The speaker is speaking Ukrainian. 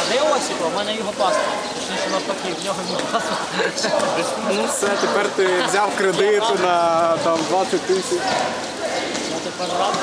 А де Осіпа? У мене його паспорт. Точніше, на навпаки, в нього мій паспорт. Ну все, тепер ти взяв кредит на там 20 тисяч. Я тепер рад.